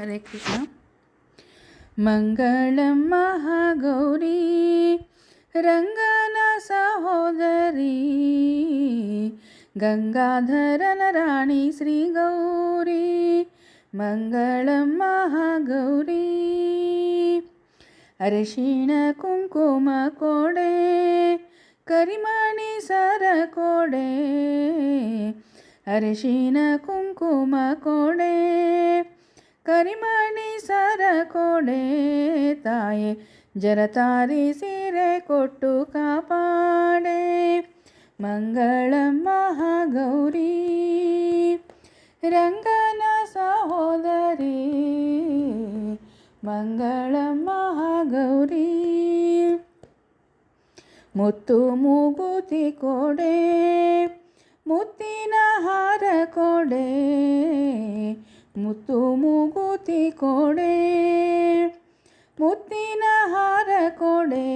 ಹರೇ ಕೃಷ್ಣ. ಮಂಗಳಂ ಮಹಾಗೌರಿ, ರಂಗನ ಸಹೋದರಿ ಗಂಗಾಧರನ ರಾಣಿ ಶ್ರೀ ಗೌರಿ, ಮಂಗಳಂ ಮಹಾಗೌರಿ. ಅರಿಶಿಣ ಕುಂಕುಮ ಕೊಡೆ, ಕರಿಮಣಿ ಸರ ಕೊಡೆ, ಅರಿಶಿಣ ಕುಂಕುಮ ಕೊಡೆ. ಕರಿಮಣಿ ಸರ ಕೊಡೆ ತಾಯೆ ಜರತಾರಿ ಸೀರೆ ಕೊಟ್ಟು ಕಾಪಾಡೆ. ಮಂಗಳ ಮಹಾಗೌರಿ, ರಂಗನ ಸಹೋದರಿ, ಮಂಗಳ ಮಹಾಗೌರಿ. ಮುತ್ತು ಮೂಗುತಿ ಕೊಡೆ ಮೂಗುತಿ ಕೊಡೆ, ಮುತ್ತಿನ ಹಾರ ಕೊಡೆ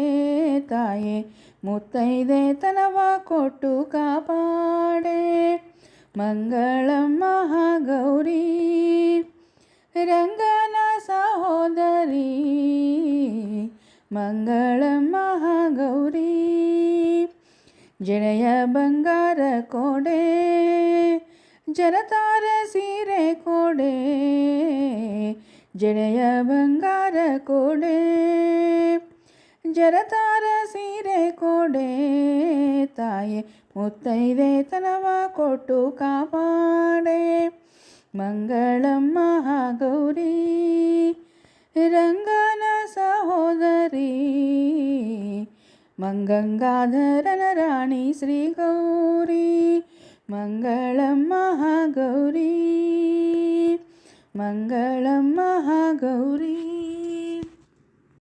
ತಾಯೆ, ಮುತ್ತೈದೆ ತನವ ಕೊಟ್ಟು ಕಾಪಾಡೆ. ಮಂಗಳ ಮಹಾಗೌರಿ ರಂಗನ ಸಹೋದರಿ ಮಂಗಳ ಮಹಾಗೌರಿ ಜಡೆಯ ಬಂಗಾರ ಕೊಡೆ ಜನತಾರ ಸೀರೆ ಕೊಡೆ ಜಡೆಯ ಬಂಗಾರ ಕೊಡೆ ಜರತಾರ ಸೀರೆ ಕೊಡೆ ತಾಯೆ ಮುತ್ತೈದೆ ತನವ ಕೊಟ್ಟು ಕಾಪಾಡೆ ಮಂಗಳಂ ಮಹಾಗೌರಿ ರಂಗನ ಸಹೋದರಿ ಮಂಗಂಗಾಧರನ ರಾಣಿ ಶ್ರೀ ಗೌರಿ ಮಂಗಳಂ ಮಹಾಗೌರಿ मङ्गलं महागौरी